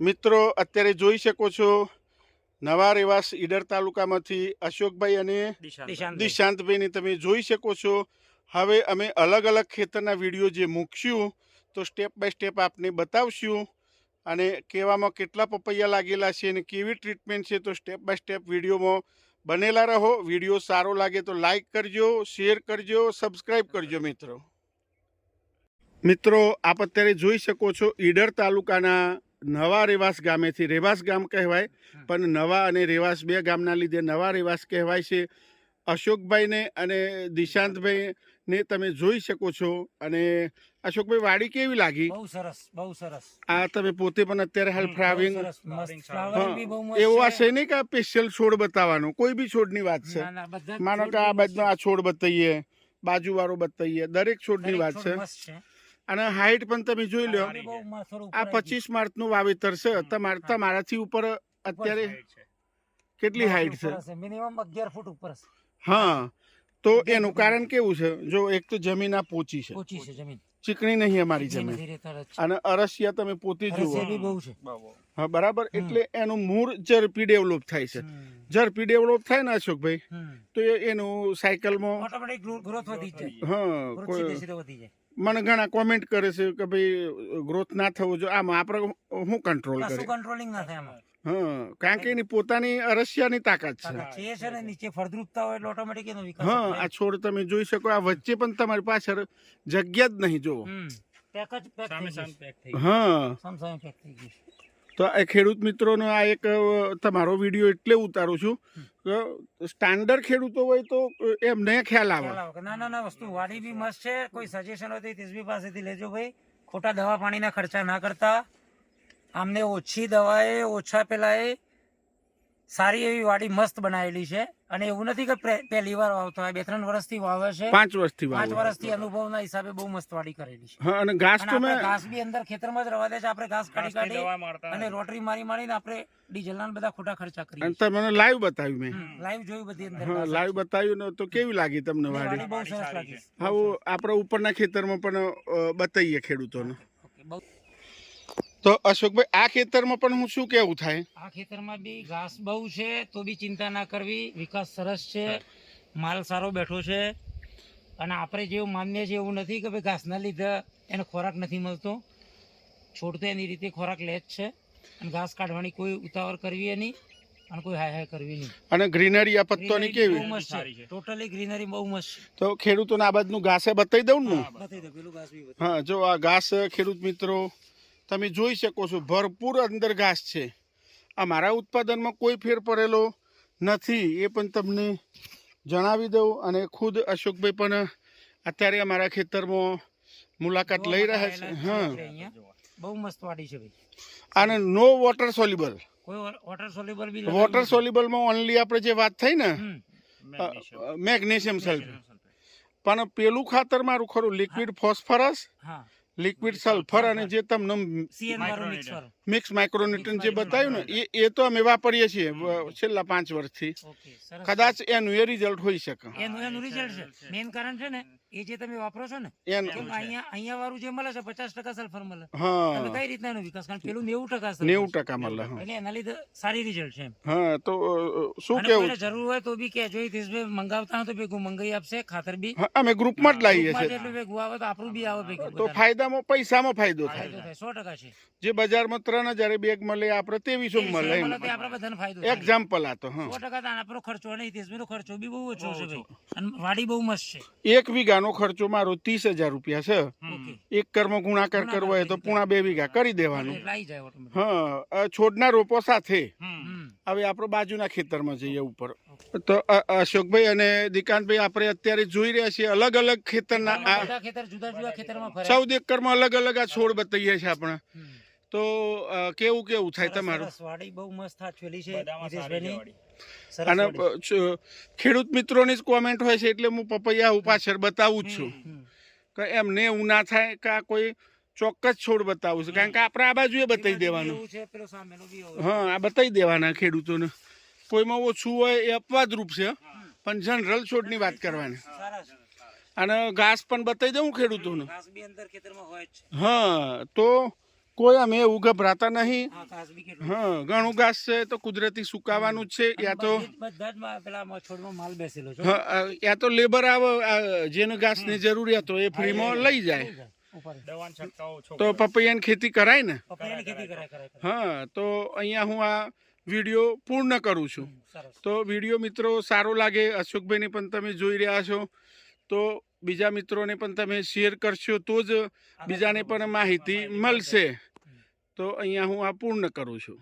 મિત્રો અત્યારે જોઈ શકો છો નવા રેવાસ ઈડર તાલુકામાંથી અશોકભાઈ અને દિશાંત દિશાંતભાઈને તમે જોઈ શકો છો. હવે અમે અલગ અલગ ખેતરના વીડિયો જે મૂકશું તો સ્ટેપ બાય સ્ટેપ આપને બતાવશું અને કહેવામાં કેટલા પપૈયા લાગેલા છે અને કેવી ટ્રીટમેન્ટ છે તો સ્ટેપ બાય સ્ટેપ વિડીયોમાં બનેલા રહો. વીડિયો સારો લાગે તો લાઈક કરજો શેર કરજો સબસ્ક્રાઈબ કરજો મિત્રો. મિત્રો આપ અત્યારે જોઈ શકો છો ઈડર તાલુકાના નવા રેવાસ ગામેથી રેવાસ ગામ કહેવાય પણ નવા અને રેવાસ બે ગામના લીધે નવા રેવાસ કહેવાય છે. અશોકભાઈને અને દિશાંતભાઈને તમે જોઈ શકો છો અને અશોકભાઈ વાડી કેવી લાગી? બહુ સરસ બહુ સરસ. આ તમે પોતે પણ અત્યારે હાલ ફ્લાવરિંગ એવું આ છે. નહીં કે આ સ્પેશિયલ છોડ બતાવવાનો કોઈ બી છોડની વાત છે. માનો કે આ બાજુનો આ છોડ બતાવીએ બાજુવાળો બતાવીએ દરેક છોડની વાત છે. અને હાઈટ પણ તમે જોઈ લો આ પચીસ માર્ચનું વાવેતર છે. હમ, તમારાથી ઉપર અત્યારે કેટલી. હાઈટ છે? મિનિમમ અગિયાર ફૂટ ઉપર. હા. તો એનું કારણ કેવું છે? જો એક તો જમીન આ પોચી છે. પોચી છે જમીન. ચીકણી નહીં અમારી જમીન. અને અરસિયા તમે પોતે જુઓ. બહુ છે. હા બરાબર? એટલે એનું મૂળ ઝડપી ડેવલપ થાય છે. ઝડપી ડેવલપ થાય ને અશોકભાઈ. તો એ એનું સાયકલમાં. હા મને ઘણા કોમેન્ટ કરે છે કે ભાઈ ગ્રોથ ના થવો જોઈએ. આમાં આપણે હું કંટ્રોલ કશું કરે controlling ના થાય આમાં. હા કારણ કે એની પોતાની અરસિયાની તાકાત છે. છે. છે ને નીચે ફળદ્રુપતા હોય એટલે ઓટોમેટિક એનો વિકાસ હા આ છોડ તમે જોઈ શકો આ વચ્ચે પણ તમારી પાછળ જગ્યા જ નહીં જોવો પેક જ પેક થઈ ગઈ હા. સામસામે પેક થઈ ગયું. તો આ ખેડૂત મિત્રોનો આ એક તમારો વીડિયો એટલે ઉતારું છું. કે સ્ટાન્ડર્ડ ખેડૂતો હોય તો એમને ખ્યાલ આવે. ના ના ના વસ્તુ વાડી બી મસ્ત છે. કોઈ સજેશન હોય તો તેજબી પાસેથી લેજો ભાઈ. ખોટા દવા પાણીના ખર્ચા ના કરતા. આમને ઓછી દવાએ ઓછા પેલાએ સારી એવી વાડી મસ્ત બનાવેલી છે અને એવું નથી કે પહેલી વાર વાવતો હોય બે ત્રણ વર્ષથી વાવે છે. પાંચ વર્ષથી પાંચ વર્ષથી અનુભવના હિસાબે બહુ મસ્ત વાડી કરેલી છે. અને ઘાસ અને તો મેં ઘાસ બી અંદર ખેતરમાં જ રવા દે છે. આપણે ઘાસ કાઢી કાઢી અને રોટરી મારી મારીને આપણે ડીઝલના ના બધા ખોટા ખર્ચા કરી અને તમને લાઈવ બતાવ્યું મેં. લાઈવ જોયું બધી અંદર લાઈવ બતાવ્યું ને તો કેવી લાગી તમને વાડી? બહુ સરસ લાગી હા આપણે ઉપરના ખેતરમાં પણ બતાવીએ ખેડૂતોને. ઓકે, બહુ તો અશોકભાઈ આ ખેતરમાં પણ હું શું કેવું થાય? આ ખેતરમાં બી ઘાસ બહુ છે તો બી ચિંતા ના કરવી. વિકાસ સરસ છે માલ સારો બેઠો છે. અને આપણે જેવું માન્ય છે એવું નથી કે ભાઈ ઘાસના લીધે એને ખોરાક નથી મળતો. છોડ તો એની રીતે ખોરાક લે જ છે. અને ઘાસ કાઢવાની કોઈ ઉતાવળ કરવી નહીં અને કોઈ હાય હાય કરવી નહીં. અને ગ્રીનરી આ પત્તોની કેવી? મસ્ત છે. ટોટલી ગ્રીનરી બહુ મસ્ત છે. તો ખેડૂતોને આ બાજુનું ઘાસે બતાવી દઉં ને બતાવી દઉં. પેલું ઘાસ બી હા જો આ ઘાસ ખેડૂત મિત્રો. તમે જોઈ શકો છો ભરપૂર અંદર ઘાસ છે. આ મારા ઉત્પાદનમાં કોઈ ફેર પડેલો નથી એ પણ તમને જણાવી દઉં અને ખુદ અશોકભાઈ પણ અત્યારે અમારા ખેતરમાં મુલાકાત લઈ રહ્યા છે. હા. બહુ મસ્ત વાડી છે ભાઈ. અને નો વોટર સોલ્યુબલ વોટર સોલ્યુબલ બી વોટર સોલ્યુબલમાં ઓનલી આપણે જે વાત થઈ ને મેગ્નેશિયમ સલ્ફેટ પણ પેલું ખાતર મારું ખરું લિક્વિડ ફોસ્ફરસ હા. લિક્વિડ સલ્ફર અને જે તમને મિક્સ માઇક્રોન્યુટ્રન જે બતાવ્યું ને એ એ તો અમે વાપરીએ છીએ છેલ્લા પાંચ વર્ષથી. કદાચ એનું એ રિઝલ્ટ હોઈ શકે. એનું એનું રિઝલ્ટ છે. મેઇન કારણ છે ને એ જે તમે વાપરો છો ને એનું અહીંયા અહીંયા વાળું જે મળે છે પચાસ ટકા સલ્ફર મળે. તમે કઈ રીતના એનો વિકાસ? કારણ પેલું નેવું ટકા નેવું ટકા મળે એટલે એના લીધે સારી રિઝલ્ટ છે હા તો શું કેવું જરૂર હોય તો બી કહેજો એ તીસભાઈ મંગાવતા હોય તો ભેગું મંગાવી આપશે ખાતર બી. અમે ગ્રુપમાં જ લાવીએ છીએ. એટલે ભેગું આવે તો આપણું બી આવે ભેગું તો બધાને. ફાયદામાં પૈસામાં ફાયદો થાય. થાય સો ટકા છે. જે બજારમાં ત્રણ હજારે બેગ મળે આપણે ત્રેવીસો મળે. એક્ઝામ્પલ આ તો સો ટકા આપણો ખર્ચો નહીં ખર્ચો બી બહુ ઓછો છે ભાઈ. અને વાડી બહુ મસ્ત છે. એક વીઘાનો ખર્ચો મારો ત્રીસ હજાર રૂપિયા છે. એક કર્મ ગુણાકાર કરવો હોય તો પૂણા બે વીઘા કરી દેવાનું. હા છોડના રોપો સાથે. હવે આપણે બાજુના ખેતરમાં જઈએ ઉપર. તો અશોકભાઈ અને દિકાનભાઈ આપણે અત્યારે જોઈ રહ્યા છીએ અલગ અલગ ખેતરના આ ખેતર જુદા જુદા ખેતરમાં ચૌદ એકરમાં અલગ અલગ આ છોડ બતાવીએ છીએ આપણે. તો કેવું કેવું થાય તમારું? વાડી બહુ મસ્ત હાચવેલી છે અને ખેડૂત મિત્રોની જ કોમેન્ટ હોય છે એટલે હું પપૈયા હું પાછળ બતાવું જ છું. કે એમને એવું ના થાય કે આ કોઈ ચોક્કસ છોડ બતાવું છું. કારણ કે આપણે આ બાજુએ બતાવી દેવાનું. એવું છે, પેલો સામેનો બી એવો છે. હા આ બતાવી દેવાના ખેડૂતોને. કોઈમાં ઓછું હોય એ અપવાદ રૂપ છે પણ જનરલ છોડની વાત કરવાની. અને ઘાસ પણ બતાવી દઉં ખેડૂતોને. ઘાસ બી અંદર ખેતરમાં હોય જ છે. હા તો કોઈ અમે એવું ગભરાતા નહીં. હા ઘણું ઘાસ છે તો કુદરતી સુકાવાનું જ છે. યા તો યા તો લેબર આવે જેને ઘાસની જરૂરિયાત હોય એ ફ્રીમાં લઈ જાય. તો પપૈયાની ખેતી કરાય ને. હા તો અહીંયા હું આ વીડિયો પૂર્ણ કરું છું. તો વીડિયો મિત્રો સારો લાગે અશોકભાઈને પણ તમે જોઈ રહ્યા છો. તો બીજા મિત્રોને પણ તમે શેર કરશો તો જ બીજાને પણ માહિતી મળશે. તો અહીંયા હું આ પૂર્ણ કરું છું.